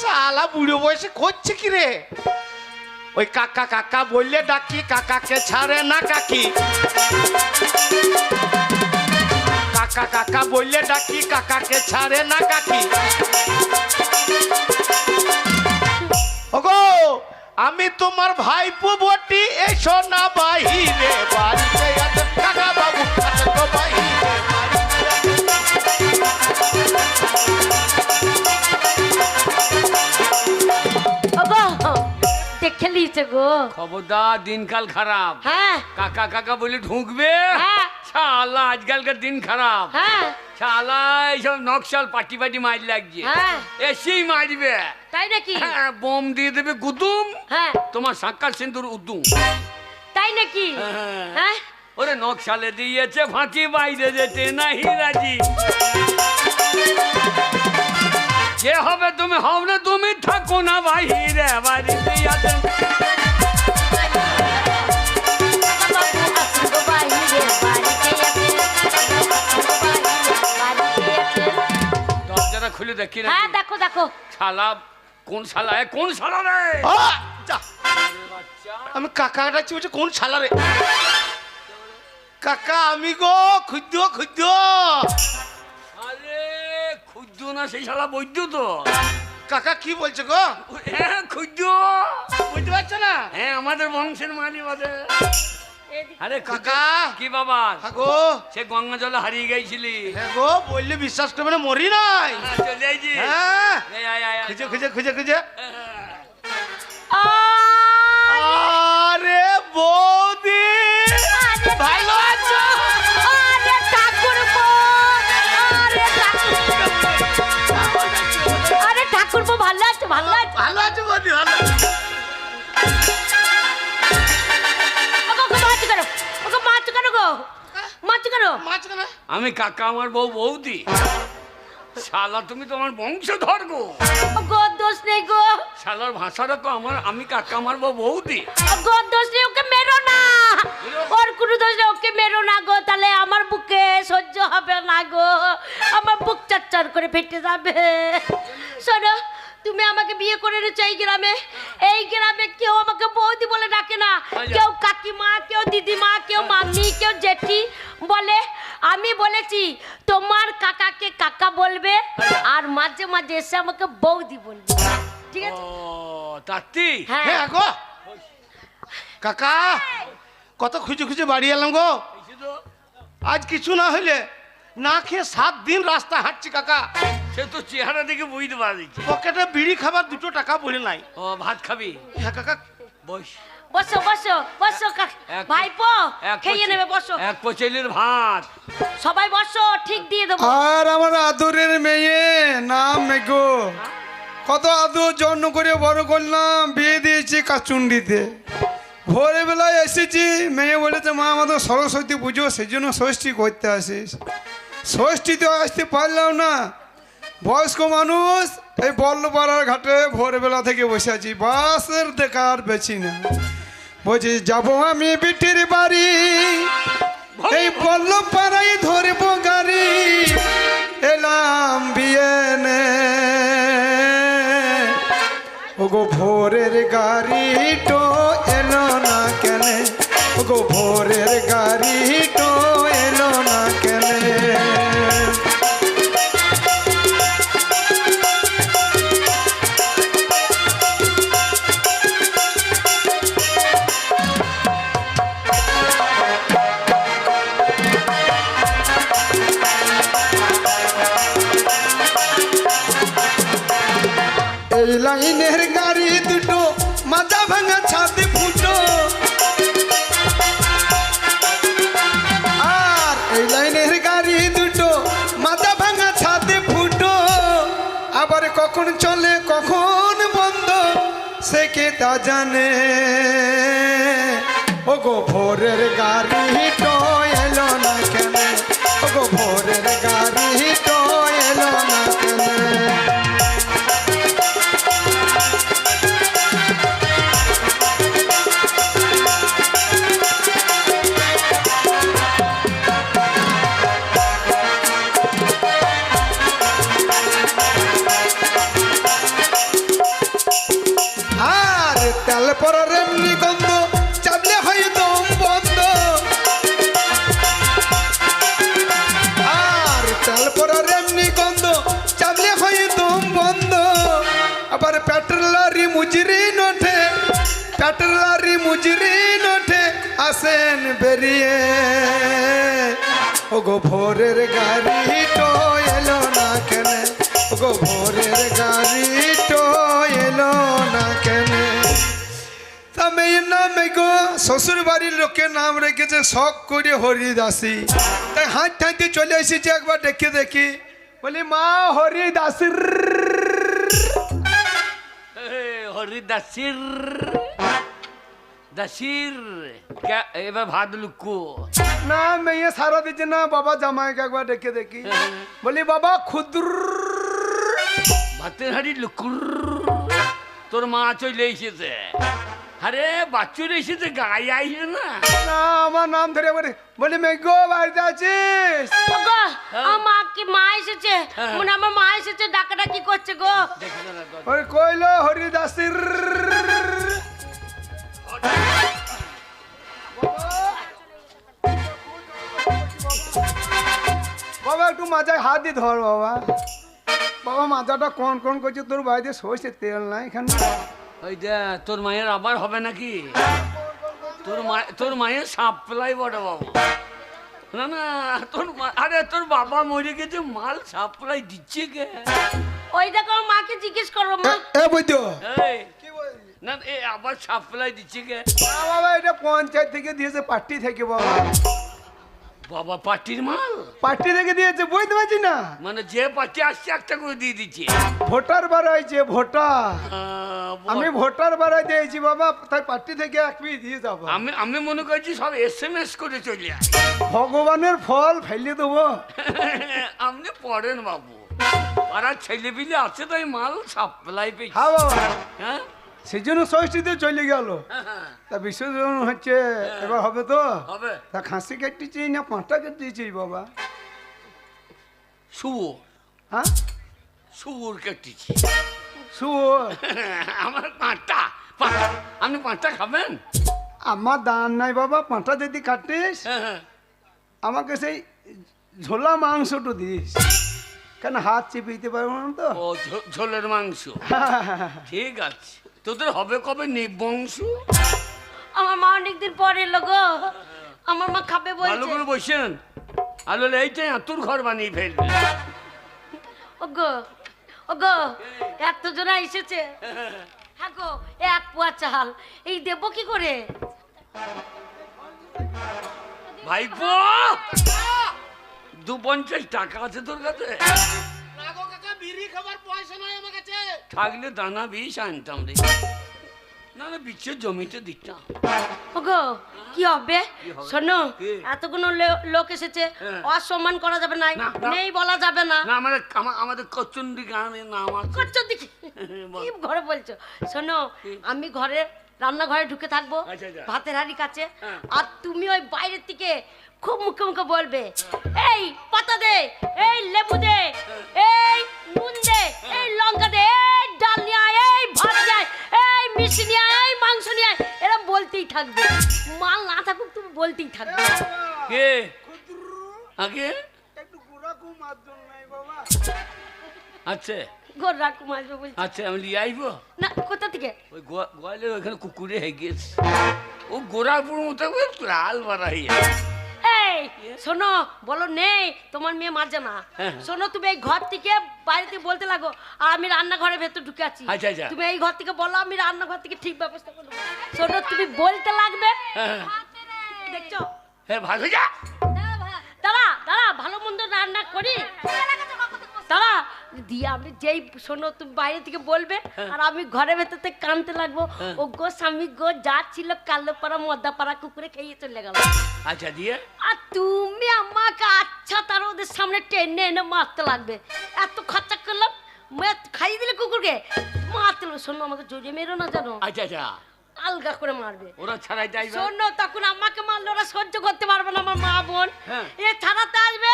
শালা বুড়ো বয়সে করছে কি রে? ওই কাকা কাকা বললে ডাকি, কাকাকে ছাড়ে না কাকি। কাকা কাকা বললে ডাকি, কাকাকে ছাড়ে না কাকি। ওগো, আমি তোমার ভাইপো বটি, এসো না বাহিরে, বাড়িতে কাকা বাবু গো বাহিরে। লিয়েছে গো। খবরদার দিনকাল খারাপ। হ্যাঁ। কাকা কাকা বলে ঢুকবে। হ্যাঁ। শালা আজকালকার দিন খারাপ। হ্যাঁ। শালা এইসব নকশাল পাটি পাটি মার লাগছে। হ্যাঁ। এসেই মারবে। তাই নাকি? হ্যাঁ, বোম দিয়ে দেবে গুদুম। হ্যাঁ। তোমার সাক্ষাৎ সিন্দুর তাই নাকি? হ্যাঁ। হ্যাঁ। ওরে নকশালে দিয়েছে ফাঁকি বাইরে যেতে নাহি রাজি। যে হবে তুমি হও না তুমি থাকো না বাহিরে বাড়িতে আছেন দরজাটা খুলে দেখি না হ্যাঁ দেখো দেখো। শালা কোন শালা? এ কোন শালা রে? আমি কাকা ডাকছি বলছে কোন শালা রে? কাকা আমি গো খুদ্দ খুদ্দ। না সেই শালা বৈদ্য তো। কাকা কি বলছে গো? হ্যাঁ খুদ্য বুঝতে পারছ না? হ্যাঁ আমাদের বংশের মানি বাদে আরে কাকা। কি বাবা? গো সে গঙ্গা জলে হারিয়ে গেছিলি। হ্যাঁ গো বললে বিশ্বাস করবে না মরি নাই। হ্যাঁ, চলে যাইছি। হ্যাঁ। খুঁজে খুঁজে খুঁজে খুঁজে। আ, ভালো আছো বৌদি ভালো গো। আমি কাকা আমার বউ বৌদি। শালা তুমি তোমার বংশধর গো। দোষ নেই গো। শালার ভাষাটা তো আমার আমি কাকা আমার বউ বৌদি। ওগো দোষ নেই ওকে মেরো না। ওর কোনো দোষ নেই ওকে মেরো না গো। তাহলে আমার বুকে সহ্য হবে না গো। আমার বুক চারচার করে ফেটে যাবে। শোনো তুমি আমাকে বিয়ে করে এনেছো এই গ্রামে? এই গ্রামে কেউ আমাকে বৌদি বলে ডাকে না। কেউ কাকিমা কেউ দিদিমা কেউ মাম্মি কেউ জেঠি বলে আমি বলেছি তোমার কাকাকে কাকা বলবে আর মাঝে মাঝে এসে আমাকে বৌদি বলবে। ঠিক আছে? তাত্তি হ্যাঁ। হ্যাঁ গো কাকা কত খুঁজে খুঁজে বাড়ি এলাম গো। আজ কিছু না হইলে না খেয়ে সাত দিন রাস্তা হাঁটছি কাকা। সে তো চেহারা দেখে বুঝতে পারছি পকেটে বিড়ি খাবার দুটো টাকা বলে নাই। ও ভাত খাবি? হ্যাঁ কাকা। বস। বসো বসো বসো ভাইপো খেয়ে নেবে বসো। এক পচেলির ভাত। সবাই বসো ঠিক দিয়ে দেবো। আর আমার আদরের মেয়ে নাম মেঘো। কত আদর যত্ন করে বড় করলাম বিয়ে দিয়েছি কাচুন্ডিতে। ভোরে বেলায় এসেছি। মেয়ে বলেছে, মা, আমাদের সরস্বতী পুজো সেই জন্য ষষ্ঠী করতে আসিস। ষষ্ঠীতে আসতে পারলাম না। বয়স্ক মানুষ এই বল্লপাড়ার ঘাটে ভোরবেলা থেকে বসে আছি। বাসের দেখার বেছি না। বলছি, যাব আমি বিটির বাড়ি। এই বল্লপাড়াই ধরবো গাড়ি। এলাম বিয়ে নে ওগো ভোরের গাড়ি তো এলো না কেন? ওগো ভোরের গাড়ি তো এলো না কেন? লাইনের গাড়ি তা জানে? ও গো ভোরের গাড়ি তেল এমনি গন্ধ দম আর গন্ধ চাপলে দম বন্ধ। আবার মুজরি নোঠে মুজরি নোঠে, আসেন বেরিয়ে। ও গো ভোরের গাড়ি তো এলো না কেন গো ভোরের গাড়ি মেয়ের নাম গো। শ্বশুর বাড়ির লোকের নাম রেখেছে শখ করে হরিদাসী। তাই হাঁট হাঁটতে চলে এসেছি একবার দেখে দেখি। বলি মা হরিদাসীর হরি দাসির দাসির কে- এবার ভাত লুকু না মেয়ে সারা দিচ্ছে না বাবা জামাইকে একবার দেখে দেখি বলি বাবা ক্ষুদ্র ভাতের হাড়ি লুকুর তোর মা চলে এসেছে আরে বাচ্চুর এসেছে গায়ে আইসে না। না আমার নাম ধরে বলি বলি মেঘো বাড়িতে আছিস? ওগো আমার কি মা এসেছে। হ্যাঁ। মনে আমার মা এসেছে ডাকাটা কি করছে গো। দেখি না, না, না। ওই কইলো হরিদাসীর। বাবা একটু মাথায় হাত দিয়ে ধর বাবা। বাবা মাথাটা কোন কোন করছে? তোর বাড়িতে সরষে তেল নাই এখানে। ওই দে তোর মায়ের আবার হবে নাকি? তোর মা তোর মায়ের সাপ্লাই বড় বাবু। না না তোর মা- আরে তোর বাবা মরে গেছে মাল সাপ্লাই দিচ্ছে কে? ওই দেখো মাকে জিজ্ঞেস করো মা। এ- বৈদ্য? না এ আবার সাপ্লাই দিচ্ছে কে? বাবা এটা পঞ্চায়েত থেকে দিয়েছে পার্টি থেকে বাবা। বাবা পার্টির মাল? পার্টি থেকে দিয়েছে বুঝতে পারছি না। মানে যে পার্টি আসছে একটা করে দিয়ে দিচ্ছে। ভোটার বাড়াইছে ভোটার। আমি ভোটার বাড়াই দিয়েছি বাবা তাই পার্টি থেকে এক পিস দিয়ে যাব। আমি আমি মনে করছি সব এস এম এস করে চলে আয়। ভগবানের ফল ফেলে দেবো। আপনি পড়েন বাবু। পাড়ার ছেলে পিলে আছে তাই মাল সাপ্লাই পেয়েছে। হ্যাঁ বাবা। হ্যাঁ? সেই জন্য ষষ্ঠীতে চলে গেল। হ্যাঁ, তা বিসর্জন হচ্ছে এবার হবে তো? হবে। তা খাসি কেটেছি না পাঁচটা কেটেছি বাবা? শুয়োর হ্যাঁ? শুয়োর কেটেছি শুয়োর আমার পাঁচটা আপনি পাঁচটা খাবেন? আমার দান নাই বাবা পাঁচটা যদি কাটিস হ্যাঁ, হ্যাঁ। আমাকে সেই ঝোলা মাংসটা দিস। কেন হাত চেপে দিতে পারব না তো? ঝোলের মাংস। ঠিক আছে। তোদের হবে কবে নিবংশ? আমার মা অনেকদিন পরে এলো গো। আমার মা খাবে ভালো বলছে করে বসেন আলো এইটাই আতুর ঘর বানিয়ে ফেলবে। ওগো ওগো এত জনা এসেছে। হ্যাঁ গো এক পোয়া চাল। এই দেবো কি করে? ভাইপো! দু পঞ্চাশ টাকা আছে তোর কাছে। বিড়ি খাবার পয়সা নাই আমার কাছে। থাকলে দানা আনতাম রে না না বিচ্ছের জমিতে দিতাম ওগো কি হবে? হবে? শোনো এতগুলো লোক এসেছে হ্যাঁ। অসম্মান করা যাবে না না, না। নেই বলা যাবে না। না আমাদের আমাদের কচুন্ডি গ্রামের নাম আছে। করছ কি? ঘরে বলছো? শোনো আমি ঘরে রান্নাঘরে ঢুকে থাকব আচ্ছা, আচ্ছা। ভাতের হাড়ি কাছে। হ্যাঁ। আর তুমি ওই বাইরের থেকে খুব মুখে মুখে বলবে এই পাতা দে এই লেবু দে থাকুক থাকবে। কে? আগে? একটু গুড়া কম মারজন নাই বাবা আচ্ছা গোর মাসবে বলছি। আচ্ছা আমি লিয়ে আইবো। না কোথা থেকে? ওই গোয়া- গোয়ালের ওখানে কুকুরে হয়ে গেছে ও গোড়াপুর মতো লাল বাড়াই এই শোনো বলো নেই তোমার মেয়ে মাঝে না। হ্যাঁ। শোনো তুমি এই ঘর থেকে বাইরে বলতে লাগো আর আমি রান্নাঘরের ভেতর ঢুকে আছি। আচ্ছা, আচ্ছা। তুমি এই ঘর থেকে বলো আমি রান্নাঘর থেকে ঠিক ব্যবস্থা করব। শোনো তুমি বলতে লাগবে হ্যাঁ দেখছ? হ্যাঁ ভালো যা। দাঁড়া দাঁড়া ভালো মন্দ রান্না করি। দাঁড়া দিয়ে আমি যেই শোনো তুমি বাইরে থেকে বলবে হ্যাঁ। আর আমি ঘরের ভেতর থেকে কানতে লাগবো ও গো স্বামী গো যা ছিল কালো পাড়া মদ্দা পাড়া কুকুরে খেয়ে চলে গেল। আচ্ছা দিয়ে? আর তুমি আমাকে আচ্ছা তার ওদের সামনে টেনে এনে মারতে লাগবে। এত খরচা করলাম খাইয়ে দিলে কুকুরকে? মারতে লাগবে। শোনো আমাকে জড়িয়ে মেরো না জানো আচ্ছা আচ্ছা। আলগা করে মারবে। ওরা ছাড়াই যাইবে শোনো তখন আমাকে মারলে ওরা সহ্য করতে পারবে না আমার মা বোন। হ্যাঁ। এ ছাড়াতে আসবে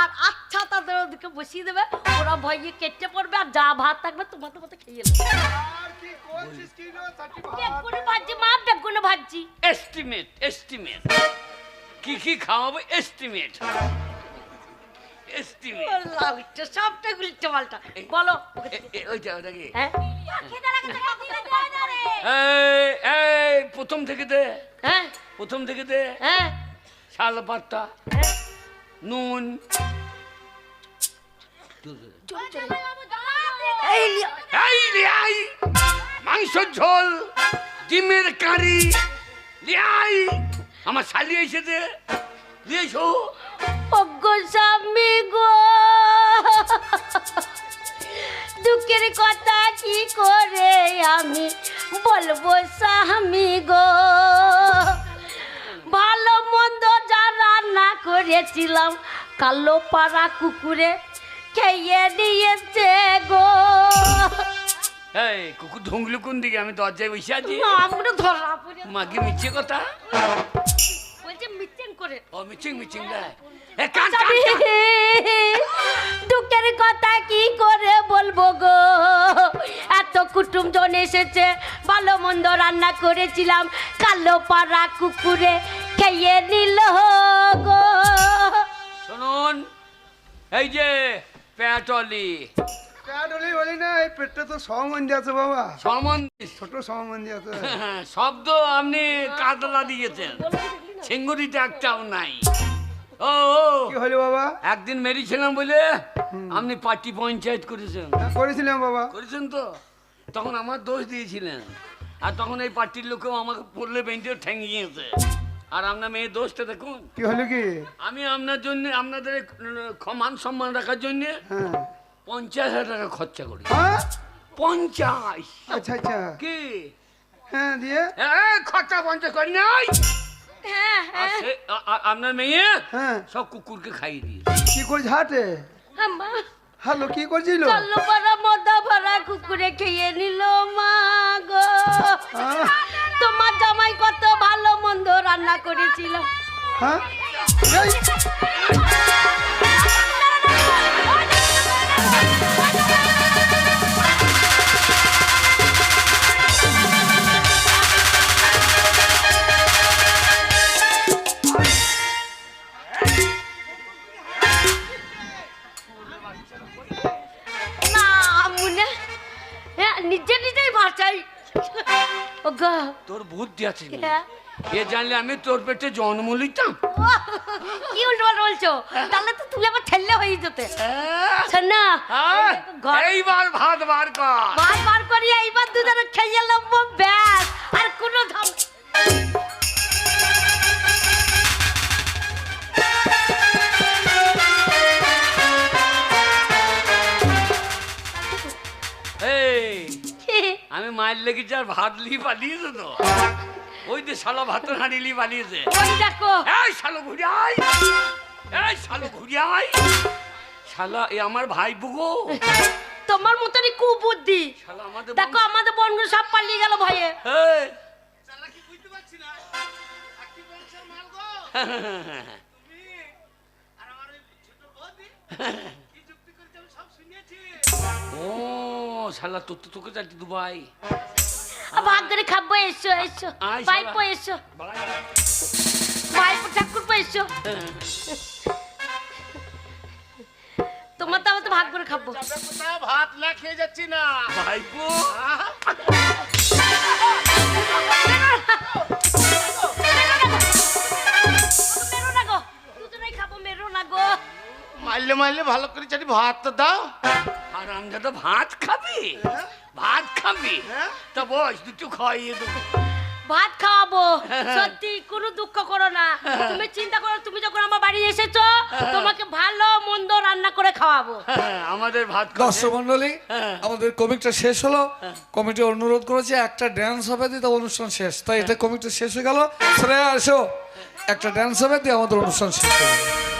আর আচ্ছা তাদের ওদিকে বসিয়ে দেবে। ওরা ভয়ে কেটে পড়বে আর যা ভাত থাকবে তোমার তো মতো খেয়ে নেবে। আর কি বেগুন ভাজি মা বেগুন ভাজি। এস্টিমেট এস্টিমেট কি কি খাওয়াবো এস্টিমেট এস্টিমেট আল্লাহ, সবটা উল্টো পাল্টা বলো। ওইটা ওটা কি? হ্যাঁ? এই এই প্রথম থেকে দে। হ্যাঁ? প্রথম থেকে দে। হ্যাঁ? শাল পাতা। নুন। মাংসর ঝোল ডিমের কারি। লিয়াই আমার শালি এসেছে। দিয়েছ ওগো স্বামী গো। দুঃখের কথা কি করে আমি বলব স্বামী গো? ভালো মন্দ যা রান্না করেছিলাম কালো পাড়া কুকুরে খেয়ে নিয়েছে গো। এই কুকুর ঢুংলু কোন দিকে আমি দরজায় বসে আছি। আমরা ধরা পড়ে মাকে মিছে কথা? করে। ও মিচিং মিচিং দেয় এ কান কান স্বামী, দুঃখের কথা কি করে বলব গো? এত কুটুম জন এসেছে ভালো মন্দ রান্না করেছিলাম। কালো পাড়া কুকুরে খেয়ে নিল গো। শুনুন এই যে পেটলি প্যাডলি বলি না এই পেটটা তো সহমন্দি আছে বাবা। সমন ছোট সহমন্দি আছে। শব্দ আপনি কাতলা দিয়েছেন। সিঙ্গুরিতে একটাও নাই। ও ও, কি হলো বাবা? একদিন মেরেছিলাম বলে আপনি পার্টি পঞ্চায়েত করেছেন। হ্যাঁ, করেছিলাম বাবা। করেছেন তো? তখন আমার দোষ দিয়েছিলেন। আর তখন এই পার্টির লোকেও আমাকে পড়লে বেঞ্চে ঠেঙ্গিয়েছে। আর আপনার মেয়ের দোষটা দেখুন। কি হলো কি? আমি আপনার জন্য আপনাদের মান সম্মান রাখার জন্য হ্যাঁ। পঞ্চাশ হাজার টাকা খরচা করি। হ্যাঁ? পঞ্চাশ। আচ্ছা আচ্ছা। কি? হ্যাঁ দিয়ে? এ, খরচা পঞ্চাশ করি নাই। হ্যাঁ আর হ্যাঁ। সে- আ- আ- আপনার মেয়ে? হ্যাঁ। সব কুকুরকে খাইয়ে দিয়ে কি হাটে? হ্যালো কি করছিল? কালো পাড়া মদা ভরা কুকুরে খেয়ে নিল মা গো। হ্যাঁ? তোমার জামাই কত ভালো মন্দ রান্না করেছিল। হ্যাঁ। এই, বুদ্ধি আছে নি? হ্যাঁ। এ জানলে আমি তোর পেটে জন্ম লিতাম কি উল্টো বলছো তাহলে তো তুই আবার ঠেললে হয়ে যেতে না শোনা? ঘর- এইবার ভাত বার কর বার বার করি এইবার দুধের খেয়ে লম্ব ব্যাস আর কোনো ধাম আমি মায়ের লেগেছি আর ভাত লি পালিয়েছে তো ওই যে শালা ভাতের হাঁড়ি লিয়ে পালিয়েছে এই শালো ঘুরে আয় এই শালো ঘুরে আয়। শালা এ আমার ভাই বুগো তোমার মতনই কুবুদ্ধি। শালা আমাদের দেখো আমাদের বনগুলো সব পালিয়ে গেল ভয়ে এই। ও শালা তোর তো তোকে যাচ্ছি দুবাই। ভাগ করে খাব এসো এসো। পাইপো এসো। পাইপো ঠাকুর এসো। তোমার তো আমার তো ভাগ করে খাব। ভাত না খেয়ে যাচ্ছি না। ভাইপো। মারলে মারলে ভালো করে চাটি ভাত তো দাও। আর আমরা তো ভাত খাবি। ভাত খাবি। হ্যাঁ? তা বস দুটো খাইয়ে দেবো। ভাত খাওয়াবো। সত্যি কোনো দুঃখ করো না। তুমি চিন্তা করো তুমি যখন আমার বাড়ি এসেছ তোমাকে ভালো মন্দ রান্না করে খাওয়াবো। হ্যাঁ, আমাদের ভাত। দর্শক মন্ডলী হ্যাঁ। আমাদের কমিটিটা শেষ হলো। কমিটি অনুরোধ করেছে একটা ড্যান্স হবে দিয়ে তো অনুষ্ঠান শেষ। তাই এটা কমিটি শেষ হয়ে গেল। শ্রেয়া আসো একটা ড্যান্স হবে দিয়ে আমাদের অনুষ্ঠান শেষ হয়ে গেল।